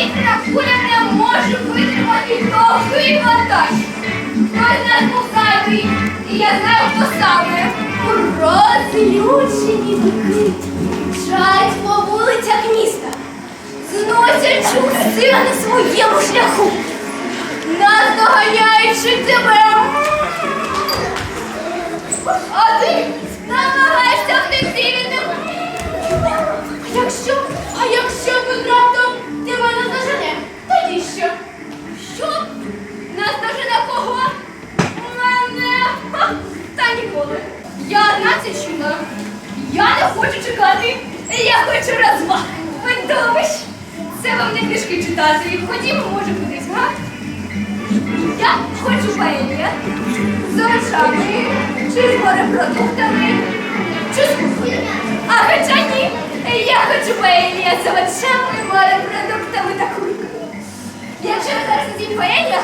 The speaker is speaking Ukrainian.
повітряна куля не може витримати довгий вантаж. Хтось нас був зайвий, і я знаю, хто саме. Розлючені бики чать по вулицях міста, зносять чуси на своєму шляху, наздоганяючи тебе. А ти намагаєшся 14. Я не хочу чекати. Я хочу розваг. Видовищ. Це вам не книжки читати. Ходімо, може, кудись, га? Я хочу паелія з овочами, чи з морепродуктами, чи з кухою. А хоча ні, я хочу паелія з овочами, морепродуктами та куркою. Якщо ви зараз їдь паелія,